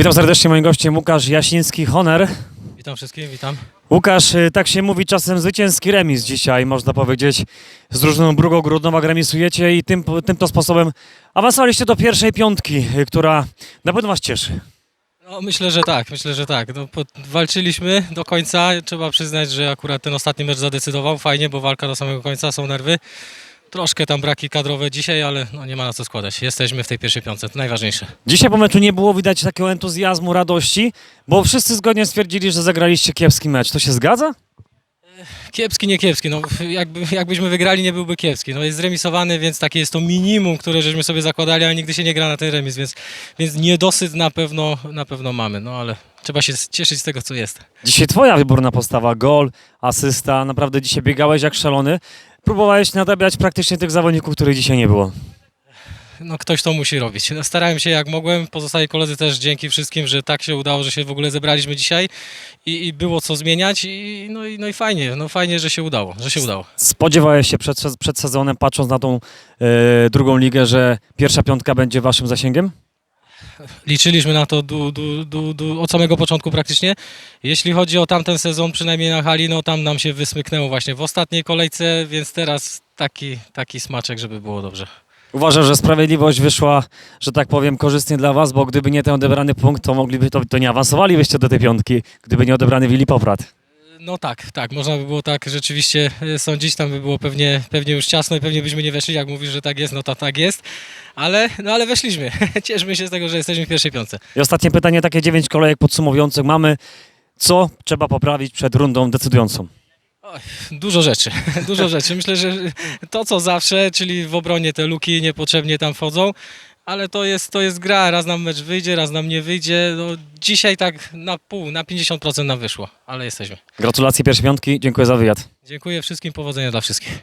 Witam serdecznie moim gościem Łukasz Jasiński, Honor. Witam wszystkich, witam. Łukasz, y, tak się mówi czasem zwycięski remis dzisiaj, można powiedzieć. Z drużyną Brugą Grudnowa remisujecie i tym, tym to sposobem awansowaliście do pierwszej piątki, y, która na pewno was cieszy. No, myślę, że tak, myślę, że tak. No, po, walczyliśmy do końca. Trzeba przyznać, że akurat ten ostatni mecz zadecydował. Fajnie, bo walka do samego końca, są nerwy. Troszkę tam braki kadrowe dzisiaj, ale no, nie ma na co składać. Jesteśmy w tej pierwszej piątce, to najważniejsze. Dzisiaj po meczu nie było widać takiego entuzjazmu, radości, bo wszyscy zgodnie stwierdzili, że zagraliście kiepski mecz. To się zgadza? Kiepski, nie kiepski. No, jakby, jakbyśmy wygrali, nie byłby kiepski. No, jest zremisowany, więc takie jest to minimum, które żeśmy sobie zakładali, ale nigdy się nie gra na ten remis, więc, więc niedosyt na pewno, na pewno mamy. No ale trzeba się cieszyć z tego, co jest. Dzisiaj twoja wyborna postawa, gol, asysta, naprawdę dzisiaj biegałeś jak szalony. Próbowałeś nadabiać praktycznie tych zawodników, których dzisiaj nie było. no ktoś to musi robić. No, starałem się jak mogłem, pozostali koledzy też dzięki wszystkim, że tak się udało, że się w ogóle zebraliśmy dzisiaj i, i było co zmieniać i no, i no i fajnie, no fajnie, że się udało, że się udało. Spodziewałeś się przed, przed sezonem, patrząc na tą e, drugą ligę, że pierwsza piątka będzie waszym zasięgiem? Liczyliśmy na to du, du, du, du, od samego początku praktycznie. Jeśli chodzi o tamten sezon, przynajmniej na hali, no tam nam się wysmyknęło właśnie w ostatniej kolejce, więc teraz taki, taki smaczek, żeby było dobrze. Uważam, że sprawiedliwość wyszła, że tak powiem, korzystnie dla was, bo gdyby nie ten odebrany punkt, to mogliby to, to nie awansowalibyście do tej piątki, gdyby nie odebrany Willi Poprat. No tak, tak, można by było tak rzeczywiście e, sądzić, tam by było pewnie, pewnie już ciasno i pewnie byśmy nie weszli, jak mówisz, że tak jest, no to tak jest, ale, no ale weszliśmy, cieszmy się z tego, że jesteśmy w pierwszej piątce. I ostatnie pytanie, takie dziewięć kolejek podsumowujących mamy. Co trzeba poprawić przed rundą decydującą? Dużo rzeczy, dużo rzeczy, myślę, że to co zawsze, czyli w obronie te luki niepotrzebnie tam wchodzą, ale to jest, to jest gra, raz nam mecz wyjdzie, raz nam nie wyjdzie, no dzisiaj tak na pół, na 50% nam wyszło, ale jesteśmy. Gratulacje pierwszej piątki, dziękuję za wywiad. Dziękuję wszystkim, powodzenia dla wszystkich.